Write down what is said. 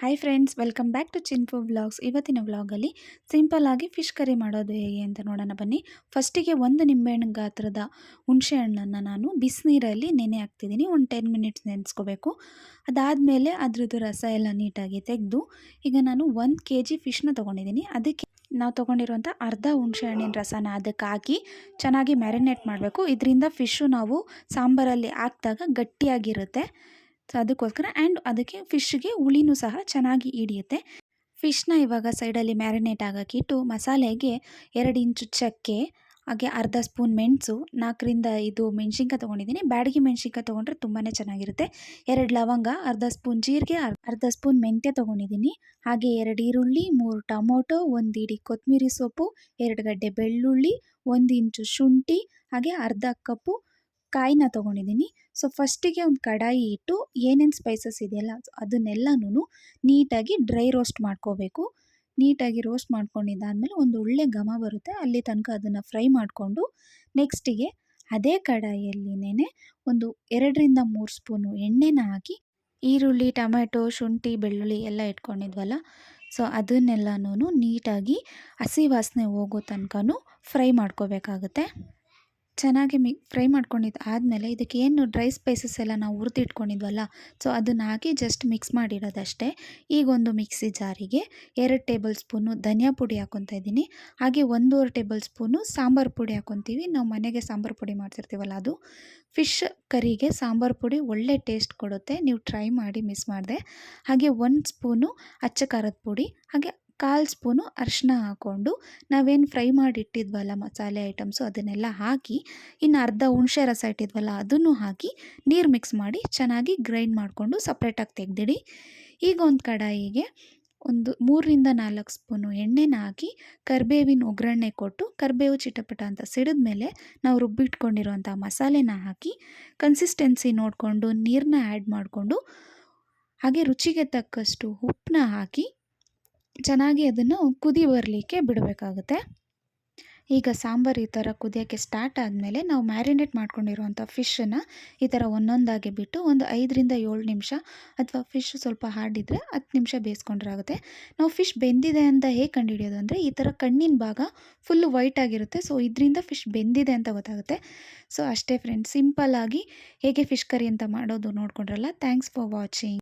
Hi friends welcome back to ಚಿನ್ಫು vlogs ಇವತ್ತಿನ ವ್ಲಾಗಲ್ಲಿ ಸಿಂಪಲ್ಲಾಗಿ ಫಿಶ್ ಕರಿ ಮಾಡೋದು ಹೇಗೆ ಅಂತ ನೋಡೋಣ ಬನ್ನಿ. ಫಸ್ಟಿಗೆ ಒಂದು ನಿಂಬೆಹಣ್ಣು ಗಾತ್ರದ ಹುಣಸೆ ಹಣ್ಣನ್ನು ನಾನು ಬಿಸಿನೀರಲ್ಲಿ ನೆನೆ ಹಾಕ್ತಿದ್ದೀನಿ. ಒಂದು ಟೆನ್ ಮಿನಿಟ್ಸ್ ನೆನೆಸ್ಕೋಬೇಕು. ಅದಾದಮೇಲೆ ಅದರದ್ದು ರಸ ಎಲ್ಲ ನೀಟಾಗಿ ತೆಗೆದು ಈಗ ನಾನು ಒಂದು ಕೆ ಜಿ ಫಿಶ್ನ ತೊಗೊಂಡಿದ್ದೀನಿ. ಅದಕ್ಕೆ ನಾವು ತೊಗೊಂಡಿರುವಂಥ ಅರ್ಧ ಹುಣಸೆ ಹಣ್ಣಿನ ರಸನ ಅದಕ್ಕೆ ಹಾಕಿ ಚೆನ್ನಾಗಿ ಮ್ಯಾರಿನೇಟ್ ಮಾಡಬೇಕು. ಇದರಿಂದ ಫಿಶ್ಶು ನಾವು ಸಾಂಬಾರಲ್ಲಿ ಹಾಕಿದಾಗ ಗಟ್ಟಿಯಾಗಿರುತ್ತೆ. ಸೊ ಅದಕ್ಕೋಸ್ಕರ ಆ್ಯಂಡ್ ಅದಕ್ಕೆ ಫಿಶ್ಗೆ ಹುಳಿನೂ ಸಹ ಚೆನ್ನಾಗಿ ಹಿಡಿಯುತ್ತೆ. ಫಿಶ್ನ ಇವಾಗ ಸೈಡಲ್ಲಿ ಮ್ಯಾರಿನೇಟ್ ಆಗೋಕ್ಕಿಟ್ಟು ಮಸಾಲೆಗೆ ಎರಡು ಇಂಚು ಚಕ್ಕೆ, ಹಾಗೆ ಅರ್ಧ ಸ್ಪೂನ್ ಮೆಣಸು, ನಾಲ್ಕರಿಂದ ಇದು ಮೆಣಸಿನ್ಕಾಯಿ ತೊಗೊಂಡಿದ್ದೀನಿ. ಬ್ಯಾಡಗಿ ಮೆಣಸಿನ್ಕಾಯಿ ತೊಗೊಂಡ್ರೆ ತುಂಬಾ ಚೆನ್ನಾಗಿರುತ್ತೆ. ಎರಡು ಲವಂಗ, ಅರ್ಧ ಸ್ಪೂನ್ ಜೀರಿಗೆ ಅರ್ಧ ಸ್ಪೂನ್ ಮೆಂತ್ಯ ತೊಗೊಂಡಿದ್ದೀನಿ. ಹಾಗೆ ಎರಡು ಈರುಳ್ಳಿ, ಮೂರು ಟೊಮೊಟೊ, ಒಂದು ಇಡೀ ಕೊತ್ತಂಬರಿ ಸೊಪ್ಪು, ಎರಡು ಗಡ್ಡೆ ಬೆಳ್ಳುಳ್ಳಿ, ಒಂದು ಇಂಚು ಶುಂಠಿ, ಹಾಗೆ ಅರ್ಧ ಕಪ್ಪು ಕಾಯಿನ ತೊಗೊಂಡಿದ್ದೀನಿ. ಸೊ ಫಸ್ಟಿಗೆ ಒಂದು ಕಡಾಯಿ ಇಟ್ಟು ಏನೇನು ಸ್ಪೈಸಸ್ ಇದೆಯಲ್ಲ ಅದನ್ನೆಲ್ಲನೂ ನೀಟಾಗಿ ಡ್ರೈ ರೋಸ್ಟ್ ಮಾಡ್ಕೋಬೇಕು. ನೀಟಾಗಿ ರೋಸ್ಟ್ ಮಾಡ್ಕೊಂಡಿದ್ದಾದಮೇಲೆ ಒಂದು ಒಳ್ಳೆ ಘಮ ಬರುತ್ತೆ. ಅಲ್ಲಿ ತನಕ ಅದನ್ನು ಫ್ರೈ ಮಾಡಿಕೊಂಡು ನೆಕ್ಸ್ಟಿಗೆ ಅದೇ ಕಡಾಯಿಯಲ್ಲಿನೇ ಒಂದು ಎರಡರಿಂದ ಮೂರು ಸ್ಪೂನು ಎಣ್ಣೆನ ಹಾಕಿ ಈರುಳ್ಳಿ, ಟೊಮೆಟೊ, ಶುಂಠಿ, ಬೆಳ್ಳುಳ್ಳಿ ಎಲ್ಲ ಇಟ್ಕೊಂಡಿದ್ವಲ್ಲ. ಸೊ ಅದನ್ನೆಲ್ಲನೂ ನೀಟಾಗಿ ಹಸಿ ವಾಸನೆ ಹೋಗೋ ತನಕನೂ ಫ್ರೈ ಮಾಡ್ಕೋಬೇಕಾಗುತ್ತೆ. ಚೆನ್ನಾಗಿ ಮಿ ಫ್ರೈ ಮಾಡ್ಕೊಂಡಿದ್ದು ಆದಮೇಲೆ ಇದಕ್ಕೆ ಏನು ಡ್ರೈ ಸ್ಪೈಸಸ್ ಎಲ್ಲ ನಾವು ಹುರಿದಿಟ್ಕೊಂಡಿದ್ವಲ್ಲ, ಸೊ ಅದನ್ನು ಹಾಕಿ ಜಸ್ಟ್ ಮಿಕ್ಸ್ ಮಾಡಿರೋದಷ್ಟೇ. ಈಗ ಒಂದು ಮಿಕ್ಸಿ ಜಾರಿಗೆ ಎರಡು ಟೇಬಲ್ ಸ್ಪೂನು ಧನಿಯಾ ಪುಡಿ ಹಾಕೊತಾ ಇದ್ದೀನಿ. ಹಾಗೆ ಒಂದೂವರೆ ಟೇಬಲ್ ಸ್ಪೂನು ಸಾಂಬಾರು ಪುಡಿ ಹಾಕೊತೀವಿ. ನಾವು ಮನೆಗೆ ಸಾಂಬಾರು ಪುಡಿ ಮಾಡ್ತಿರ್ತೀವಲ್ಲ, ಅದು ಫಿಶ್ ಕರಿಗೆ ಸಾಂಬಾರು ಪುಡಿ ಒಳ್ಳೆ ಟೇಸ್ಟ್ ಕೊಡುತ್ತೆ. ನೀವು ಟ್ರೈ ಮಾಡಿ ಮಿಸ್ ಮಾಡಿದೆ. ಹಾಗೆ ಒಂದು ಸ್ಪೂನು ಅಚ್ಚ ಖಾರದ ಪುಡಿ, ಹಾಗೆ ಕಾಲು ಸ್ಪೂನು ಅರಿಶಿನ ಹಾಕ್ಕೊಂಡು ನಾವೇನು ಫ್ರೈ ಮಾಡಿ ಇಟ್ಟಿದ್ವಲ್ಲ ಮಸಾಲೆ ಐಟಮ್ಸು ಅದನ್ನೆಲ್ಲ ಹಾಕಿ, ಇನ್ನು ಅರ್ಧ ಹುಣಸೆ ರಸ ಇಟ್ಟಿದ್ವಲ್ಲ ಅದನ್ನು ಹಾಕಿ ನೀರು ಮಿಕ್ಸ್ ಮಾಡಿ ಚೆನ್ನಾಗಿ ಗ್ರೈಂಡ್ ಮಾಡಿಕೊಂಡು ಸಪ್ರೇಟಾಗಿ ತೆಗೆದಿಡಿ. ಈಗ ಒಂದು ಕಡಾಯಿಗೆ ಒಂದು ಮೂರರಿಂದ ನಾಲ್ಕು ಸ್ಪೂನು ಎಣ್ಣೆನ ಹಾಕಿ ಕರಿಬೇವಿನ ಒಗ್ಗರಣೆ ಕೊಟ್ಟು, ಕರಿಬೇವು ಚಿಟಪಟ ಅಂತ ಸಿಡಿದ ಮೇಲೆ ನಾವು ರುಬ್ಬಿಟ್ಕೊಂಡಿರುವಂಥ ಮಸಾಲೆನ ಹಾಕಿ ಕನ್ಸಿಸ್ಟೆನ್ಸಿ ನೋಡಿಕೊಂಡು ನೀರನ್ನ ಆ್ಯಡ್ ಮಾಡಿಕೊಂಡು, ಹಾಗೆ ರುಚಿಗೆ ತಕ್ಕಷ್ಟು ಉಪ್ಪನ್ನ ಹಾಕಿ ಚೆನ್ನಾಗಿ ಅದನ್ನು ಕುದಿ ಬರಲಿಕ್ಕೆ ಬಿಡಬೇಕಾಗುತ್ತೆ. ಈಗ ಸಾಂಬಾರು ಈ ಥರ ಕುದಿಯೋಕ್ಕೆ ಸ್ಟಾರ್ಟ್ ಆದಮೇಲೆ ನಾವು ಮ್ಯಾರಿನೇಟ್ ಮಾಡ್ಕೊಂಡಿರುವಂಥ ಫಿಶನ್ನು ಈ ಥರ ಒಂದೊಂದಾಗಿ ಬಿಟ್ಟು ಒಂದು ಐದರಿಂದ ಏಳು ನಿಮಿಷ ಅಥವಾ ಫಿಶ್ ಸ್ವಲ್ಪ ಹಾರ್ಡಿದ್ರೆ ಹತ್ತು ನಿಮಿಷ ಬೇಯಿಸ್ಕೊಂಡ್ರಾಗುತ್ತೆ. ನಾವು ಫಿಶ್ ಬೆಂದಿದೆ ಅಂತ ಹೇಗೆ ಕಂಡುಹಿಡಿಯೋದು ಅಂದರೆ ಈ ಥರ ಕಣ್ಣಿನ ಭಾಗ ಫುಲ್ಲು ವೈಟ್ ಆಗಿರುತ್ತೆ. ಸೊ ಇದರಿಂದ ಫಿಶ್ ಬೆಂದಿದೆ ಅಂತ ಗೊತ್ತಾಗುತ್ತೆ. ಸೊ ಅಷ್ಟೇ ಫ್ರೆಂಡ್ಸ್ ಸಿಂಪಲ್ಲಾಗಿ ಹೇಗೆ ಫಿಶ್ ಕರಿ ಅಂತ ಮಾಡೋದು ನೋಡ್ಕೊಂಡ್ರಲ್ಲ? Thanks for watching